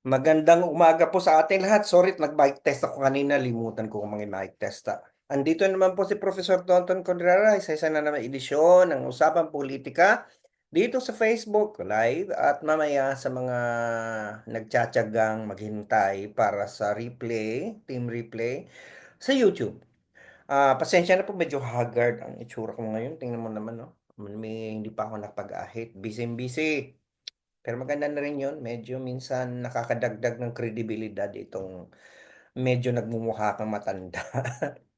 Magandang umaga po sa ating lahat. Sorry, nag-mic test ako kanina. Limutan ko kung mga mic test. ah. Andito naman po si Professor Tonton Contreras sa isa na naman edisyon ng Usapang Politika dito sa Facebook Live at mamaya sa mga nagtsatsagang maghintay para sa replay, team replay sa YouTube. Ah, pasensya na po medyo haggard ang itsura ko ngayon. Tingnan mo naman, no? May hindi pa ako napag-ahit. Busy-busy. Pero maganda na rin yun. Medyo minsan nakakadagdag ng kredibilidad itong medyo nagmumukha kang matanda.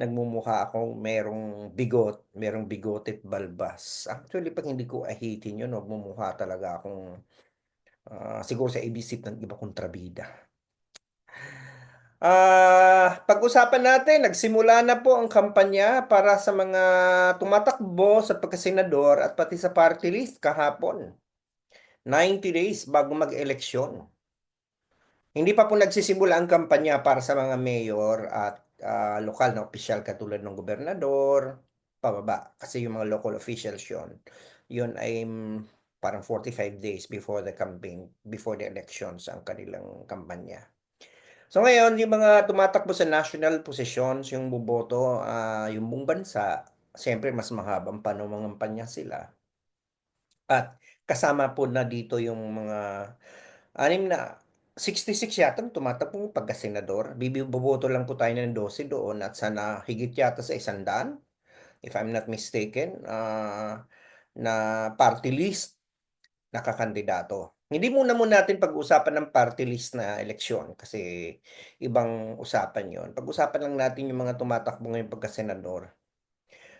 nagmumukha akong merong bigot, merong bigote at balbas. Actually, pag hindi ko ahitin yun, magmumukha talaga akong ah, siguro sa ibisip ng iba kong trabida. Ah, pag-usapan natin, nagsimula na po ang kampanya para sa mga tumatakbo sa pagkasenador at pati sa party list kahapon. 90 days bago mag-eleksyon. Hindi pa po nagsisimula ang kampanya para sa mga mayor at ah, lokal na opisyal katulad ng gobernador, pababa. Kasi yung mga local officials yun, yun ay mm, parang 45 days before the campaign, before the elections ang kanilang kampanya. So ngayon, yung mga tumatakbo sa national positions, yung buboto, ah, yung buong bansa, siyempre mas mahabang panungampanya sila. At kasama po na dito yung mga anim na 66 yata ang tumatakbong pagka-senador. Biboboto lang po tayo ng 12 doon at sana higit yata sa isandaan, if I'm not mistaken, ah, na party list nakakandidato. Hindi muna muna natin pag-usapan ng party list na eleksyon kasi ibang usapan yon. Pag-usapan lang natin yung mga tumatakbo ngayong pagka-senador.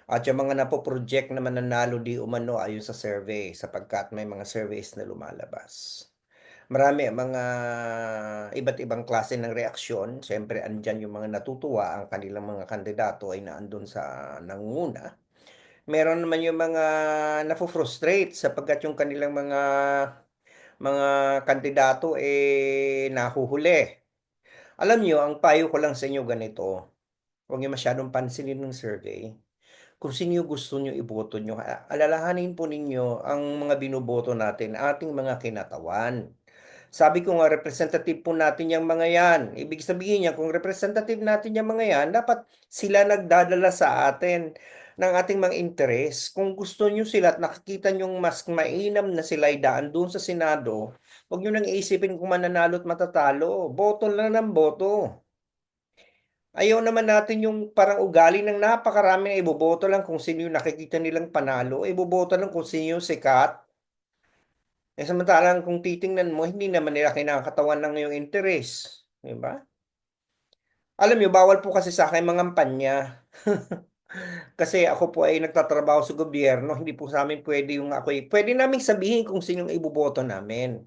At yung mga napoproject na mananalo di umano ayon sa survey sapagkat may mga surveys na lumalabas. Marami ang mga iba't ibang klase ng reaksyon. Siyempre, andyan yung mga natutuwa ang kanilang mga kandidato ay naandun sa nangunguna. Meron naman yung mga nafo-frustrate sapagkat yung kanilang mga mga kandidato eh nahuhuli. Alam niyo, ang payo ko lang sa inyo ganito, huwag niyo masyadong pansinin ng survey. Kung sino gusto niyo iboto niyo, a- alalahanin po ninyo ang mga binoboto natin, ating mga kinatawan. Sabi ko nga, representative po natin yung mga yan. Ibig sabihin niya, kung representative natin yung mga yan, dapat sila nagdadala sa atin ng ating mga interes. Kung gusto niyo sila at nakikita niyo mas mainam na sila ay daan doon sa Senado, huwag niyo nang iisipin kung mananalo at matatalo. Boto lang ng boto. Ayaw naman natin yung parang ugali ng napakarami na iboboto lang kung sino yung nakikita nilang panalo, iboboto lang kung sino yung sikat. Eh samantalang kung titingnan mo, hindi naman nila kinakatawan ng iyong interes. Di ba? Alam niyo, bawal po kasi sa akin mga panya. Kasi ako po ay nagtatrabaho sa gobyerno, hindi po sa amin pwede yung ako pwede namin sabihin kung sino yung iboboto namin.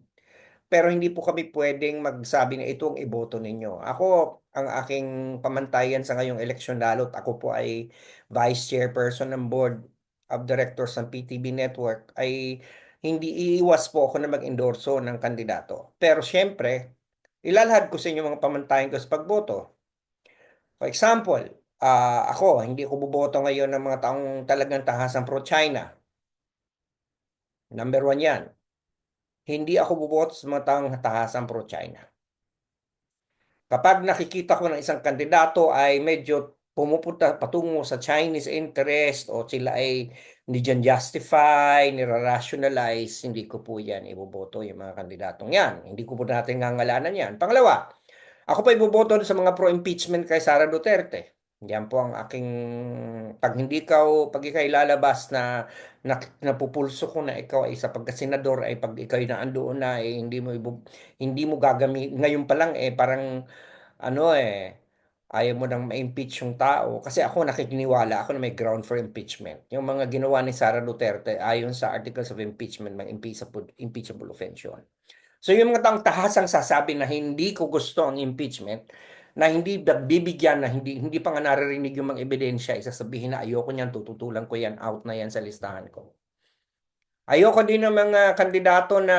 Pero hindi po kami pwedeng magsabi na ito ang iboto ninyo. Ako, ang aking pamantayan sa ngayong eleksyon lalo't ako po ay vice chairperson ng board of directors ng PTB Network ay hindi iiwas po ako na mag-endorso ng kandidato. Pero syempre, ilalahad ko sa inyo mga pamantayan ko sa pagboto. For example, ah ako, hindi ko boboto ngayon ng mga taong talagang tahasang pro-China. Number one yan. Hindi ako boboto sa mga taong tahasang pro-China. Kapag nakikita ko ng isang kandidato ay medyo pumupunta patungo sa Chinese interest o sila ay hindi dyan justify, nira-rationalize, hindi ko po yan iboboto yung mga kandidatong yan. Hindi ko po natin ngangalanan yan. Pangalawa, ako pa iboboto sa mga pro-impeachment kay Sara Duterte. Yan po ang aking pag hindi ka pag ikaw ilalabas na, na napupulso ko na ikaw ay sa pagkasenador ay pag ikaw ay naandoon na eh, hindi mo hindi mo gagamit ngayon pa lang eh parang ano eh ayaw mo nang ma-impeach yung tao kasi ako nakikiniwala ako na may ground for impeachment. Yung mga ginawa ni Sara Duterte ayon sa articles of impeachment, mga impeachable, impeachable offense yun. So yung mga taong tahasang sasabi na hindi ko gusto ang impeachment, na hindi bibigyan na hindi hindi pa nga naririnig yung mga ebidensya, isasabihin na ayoko niyan, tututulan ko yan, out na yan sa listahan ko. Ayoko din ng mga kandidato na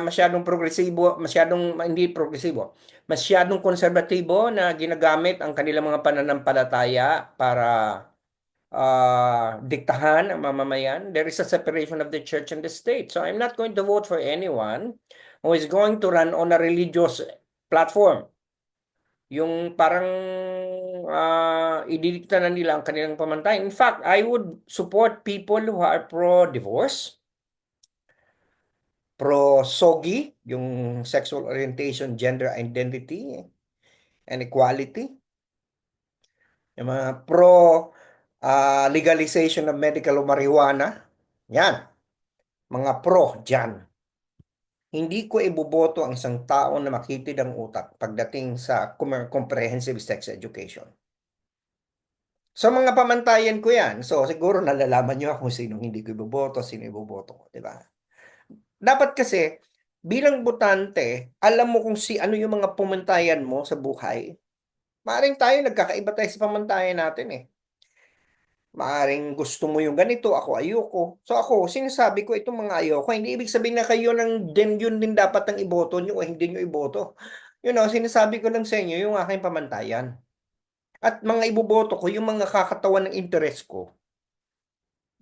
masyadong progresibo, masyadong hindi progresibo, masyadong konserbatibo na ginagamit ang kanilang mga pananampalataya para uh, diktahan ang mamamayan. There is a separation of the church and the state. So I'm not going to vote for anyone who is going to run on a religious platform. Yung parang uh, ididikta na nila ang kanilang pamantayan. In fact, I would support people who are pro-divorce, pro-SOGI, yung sexual orientation, gender identity, and equality. Yung mga pro uh, legalization of medical marijuana. Yan. Mga pro dyan. Hindi ko iboboto ang isang tao na makitid ang utak pagdating sa comprehensive sex education. So, mga pamantayan ko yan. So, siguro nalalaman nyo kung sino hindi ko iboboto, sino iboboto ko, di ba? Dapat kasi, bilang botante, alam mo kung si ano yung mga pamantayan mo sa buhay. Maaring tayo, nagkakaiba tayo sa pamantayan natin eh. Maaring gusto mo yung ganito, ako ayoko. So ako, sinasabi ko itong mga ayoko. Hindi ibig sabihin na kayo ng din yun din dapat ang iboto nyo o hindi nyo iboto. You know, sinasabi ko lang sa inyo yung aking pamantayan. At mga iboboto ko, yung mga kakatawan ng interest ko.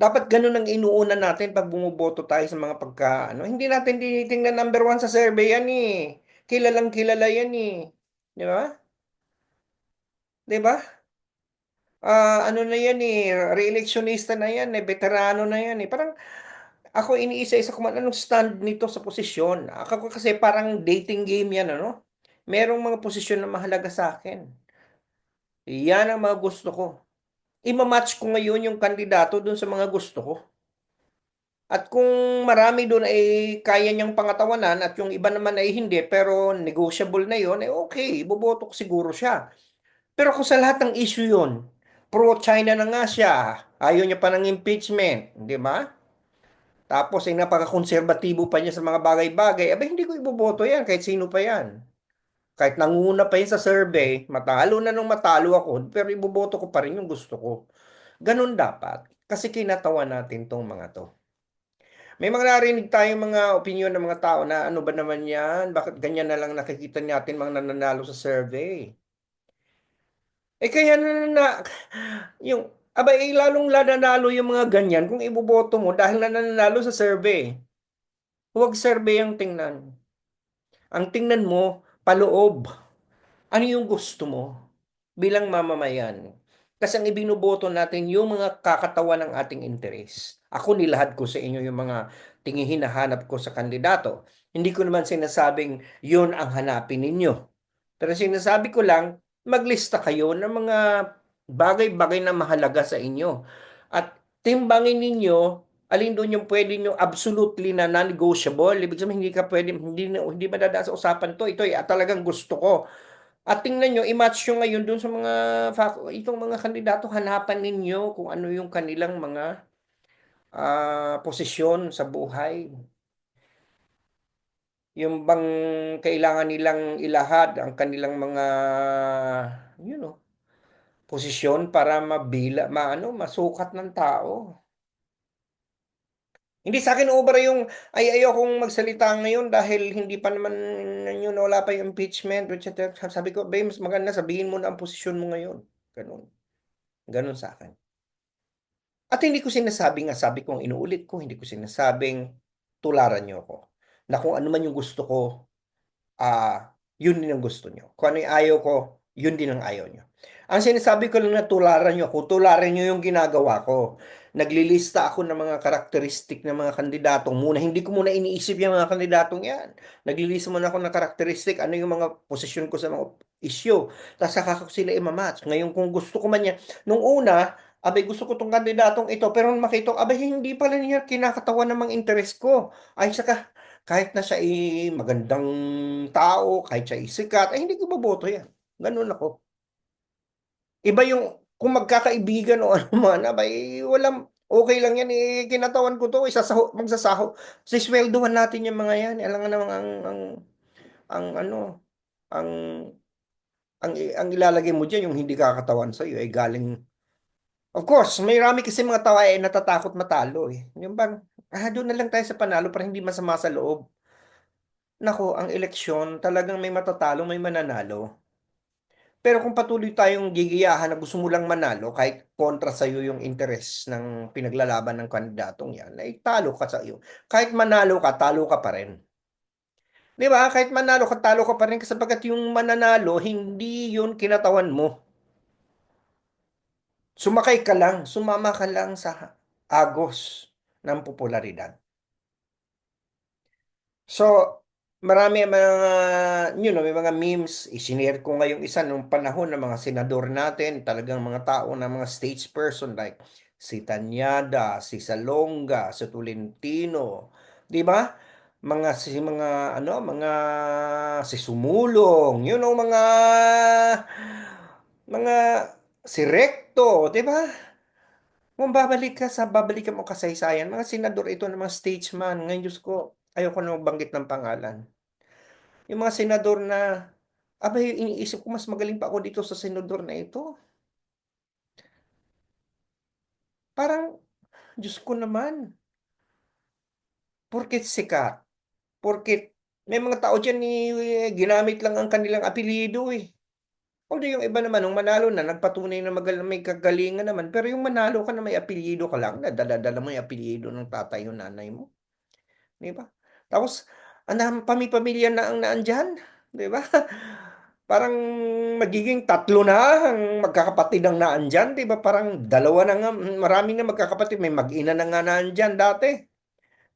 Dapat ganun ang inuuna natin pag bumuboto tayo sa mga pagka, ano, hindi natin tinitingnan number one sa survey yan eh. Kilalang kilala yan eh. Di ba? Di ba? Uh, ano na yan eh, re-electionista na yan eh, veterano na yan eh. Parang ako iniisa-isa ko man anong stand nito sa posisyon. Ako kasi parang dating game yan, ano? Merong mga posisyon na mahalaga sa akin. Yan ang mga gusto ko. Imamatch ko ngayon yung kandidato dun sa mga gusto ko. At kung marami doon ay kaya niyang pangatawanan at yung iba naman ay hindi pero negotiable na yon eh okay, boboto ko siguro siya. Pero kung sa lahat ng issue yon pro-China na nga siya. Ayaw niya pa ng impeachment, di ba? Tapos ay napaka-konserbatibo pa niya sa mga bagay-bagay. Aba, hindi ko iboboto yan kahit sino pa yan. Kahit nanguna pa yan sa survey, matalo na nung matalo ako, pero iboboto ko pa rin yung gusto ko. Ganun dapat. Kasi kinatawa natin tong mga to. May mga narinig tayong mga opinion ng mga tao na ano ba naman yan? Bakit ganyan na lang nakikita natin mga nananalo sa survey? Eh kaya na, na yung aba eh, lalong nananalo yung mga ganyan kung iboboto mo dahil nananalo sa survey. Huwag survey ang tingnan. Ang tingnan mo, paloob. Ano yung gusto mo bilang mamamayan? Kasi ang ibinuboto natin yung mga kakatawan ng ating interes. Ako nilahad ko sa inyo yung mga tingin hinahanap ko sa kandidato. Hindi ko naman sinasabing yun ang hanapin ninyo. Pero sinasabi ko lang, maglista kayo ng mga bagay-bagay na mahalaga sa inyo. At timbangin ninyo alin doon yung pwede nyo absolutely na non-negotiable. Ibig sabihin, hindi ka pwede, hindi, hindi madadaan sa usapan to. Ito ay ah, talagang gusto ko. At tingnan nyo, i-match nyo ngayon doon sa mga, itong mga kandidato, hanapan ninyo kung ano yung kanilang mga uh, posisyon sa buhay yung bang kailangan nilang ilahad ang kanilang mga you know posisyon para mabila maano masukat ng tao. Hindi sa akin obra yung ay ayokong magsalita ngayon dahil hindi pa naman yun wala pa yung impeachment which sabi ko bay mas maganda sabihin mo na ang posisyon mo ngayon. Ganun. Ganun sa akin. At hindi ko sinasabi nga, sabi ko, inuulit ko, hindi ko sinasabing tularan niyo ako na kung ano man yung gusto ko, uh, yun din ang gusto nyo. Kung ano yung ayaw ko, yun din ang ayaw nyo. Ang sinasabi ko lang na tularan nyo ako, tularan nyo yung ginagawa ko. Naglilista ako ng mga karakteristik ng mga kandidato muna. Hindi ko muna iniisip yung mga kandidatong yan. Naglilista muna ako ng karakteristik, ano yung mga posisyon ko sa mga issue. Tapos saka ko sila imamatch. Ngayon kung gusto ko man yan, nung una, abay gusto ko tong kandidatong ito, pero nung makita ko, abay hindi pala niya kinakatawan ng mga interest ko. Ay saka, kahit na siya ay magandang tao, kahit siya ay sikat, ay hindi ko boboto yan. Ganun ako. Iba yung kung magkakaibigan o ano man, abay, walang, okay lang yan, eh, kinatawan ko to, isasaho, magsasaho. Sisweldohan natin yung mga yan. Alam nga naman ang, ang, ang, ano, ang, ang, ang ilalagay mo dyan, yung hindi kakatawan sa'yo, ay galing Of course, may rami kasi mga tao ay natatakot matalo eh. Yung bang, ah, doon na lang tayo sa panalo para hindi masama sa loob. Nako, ang eleksyon, talagang may matatalo, may mananalo. Pero kung patuloy tayong gigiyahan na gusto mo lang manalo, kahit kontra sa iyo yung interes ng pinaglalaban ng kandidatong yan, ay talo ka sa iyo. Kahit manalo ka, talo ka pa rin. 'Di ba? Kahit manalo ka, talo ka pa rin sapagkat yung mananalo hindi yun kinatawan mo. Sumakay ka lang, sumama ka lang sa agos ng popularidad. So, marami mga you know, may mga memes, isinare ko nga yung isa nung panahon ng mga senador natin, talagang mga tao na mga stage person like si Tanyada, si Salonga, si Tolentino, 'di ba? Mga si mga ano, mga si Sumulong, you know, mga mga si Recto, 'di ba? Kung babalik ka sa babalikan mo kasaysayan, mga senador ito ng mga statesman. Ngayon, Diyos ko, ayoko na magbanggit ng pangalan. Yung mga senador na, abay, iniisip ko mas magaling pa ako dito sa senador na ito. Parang, Diyos ko naman. Porket sikat, porket may mga tao dyan eh, ginamit lang ang kanilang apelido eh. Although yung iba naman, nung manalo na, nagpatunay na magal may kagalingan naman. Pero yung manalo ka na may apelyido ka lang, nadala-dala mo yung apelyido ng tatay o nanay mo. Di ba? Tapos, ang pamipamilya na ang naandyan. Di ba? Parang magiging tatlo na ang magkakapatid ang naandyan. Di ba? Parang dalawa na nga, marami na magkakapatid. May mag-ina na nga naandyan dati.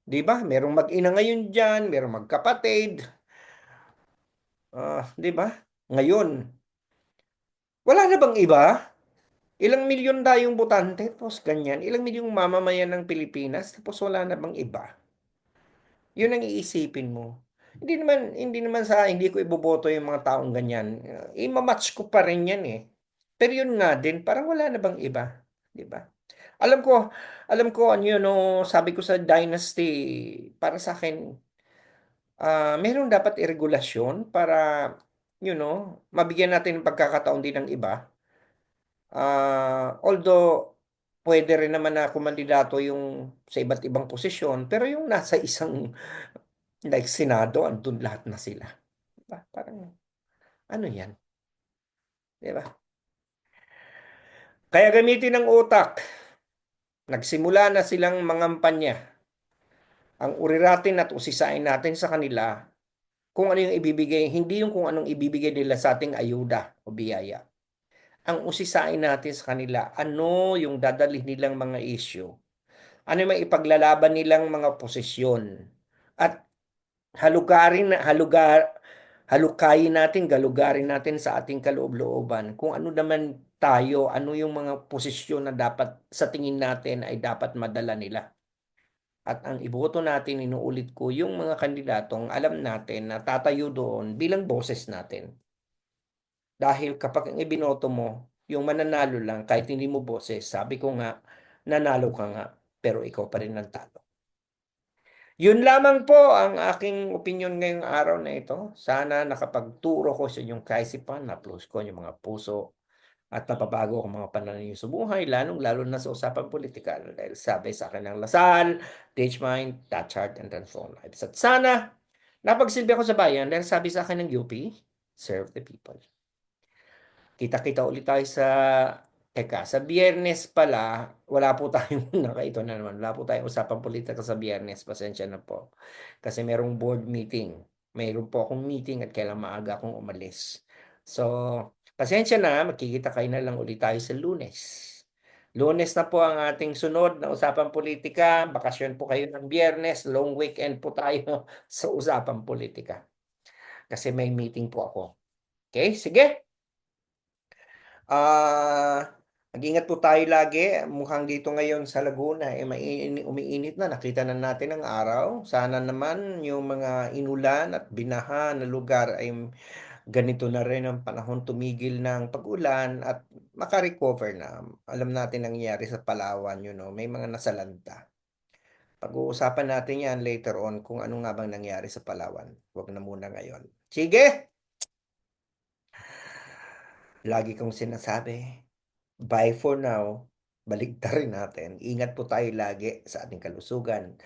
Di ba? Merong mag-ina ngayon dyan, merong magkapatid. Ah, di ba? Ngayon, wala na bang iba? Ilang milyon tayong botante, tapos ganyan. Ilang milyong mamamayan ng Pilipinas, tapos wala na bang iba? Yun ang iisipin mo. Hindi naman, hindi naman sa, hindi ko iboboto yung mga taong ganyan. Imamatch ko pa rin yan eh. Pero yun nga din, parang wala na bang iba? Di ba? Alam ko, alam ko, ano yun, no, sabi ko sa Dynasty, para sa akin, ah meron dapat iregulasyon para, you know, mabigyan natin ng pagkakataon din ng iba. Ah, although, pwede rin naman na kumandidato yung sa iba't ibang posisyon, pero yung nasa isang, like Senado, andun lahat na sila. Diba? Parang, ano yan? Di ba? Kaya gamitin ang utak. Nagsimula na silang mangampanya. Ang uriratin at usisain natin sa kanila kung ano yung ibibigay, hindi yung kung anong ibibigay nila sa ating ayuda o biyaya. Ang usisain natin sa kanila, ano yung dadalhin nilang mga issue. Ano yung ipaglalaban nilang mga posisyon. At halugarin, halugar, halukayin natin, galugarin natin sa ating kaloob-looban kung ano naman tayo, ano yung mga posisyon na dapat sa tingin natin ay dapat madala nila. At ang iboto natin, inuulit ko, yung mga kandidatong alam natin na tatayo doon bilang boses natin. Dahil kapag ang ibinoto mo, yung mananalo lang, kahit hindi mo boses, sabi ko nga, nanalo ka nga, pero ikaw pa rin ang talo. Yun lamang po ang aking opinion ngayong araw na ito. Sana nakapagturo ko sa inyong kaisipan, na-plus ko yung mga puso at napabago ang mga pananaw sa buhay, lalong-lalo na sa usapang politikal. Dahil sabi sa akin ng Lasal, Teach Mind, Touch Heart, and Transform Lives. At sana, napagsilbi ako sa bayan dahil sabi sa akin ng UP, Serve the People. Kita-kita ulit tayo sa, teka, sa biyernes pala, wala po tayong, nakaito na naman, wala po tayong usapang politika sa biyernes, pasensya na po. Kasi merong board meeting. Mayroon po akong meeting at kailan maaga akong umalis. So, Pasensya na, magkikita kayo na lang ulit tayo sa lunes. Lunes na po ang ating sunod na usapang politika. Bakasyon po kayo ng biyernes. Long weekend po tayo sa usapang politika. Kasi may meeting po ako. Okay, sige. Ah, mag-ingat po tayo lagi. Mukhang dito ngayon sa Laguna, eh, mainit, umiinit na. Nakita na natin ang araw. Sana naman yung mga inulan at binaha na lugar ay ganito na rin ang panahon tumigil ng pag-ulan at makarecover na. Alam natin nangyayari sa Palawan, you know, may mga nasalanta. Pag-uusapan natin yan later on kung ano nga bang nangyari sa Palawan. Huwag na muna ngayon. Sige! Lagi kong sinasabi, bye for now. Baligtarin natin. Ingat po tayo lagi sa ating kalusugan.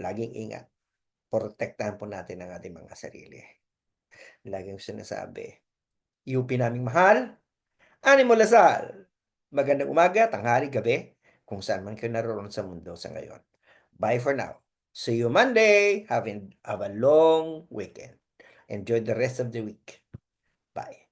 Laging ingat. Protektahan po natin ang ating mga sarili. Lagi kong sinasabi, UP naming mahal, Animo Lasal. Magandang umaga, tanghali, gabi, kung saan man kayo naroon sa mundo sa ngayon. Bye for now. See you Monday. Have, have a long weekend. Enjoy the rest of the week. Bye.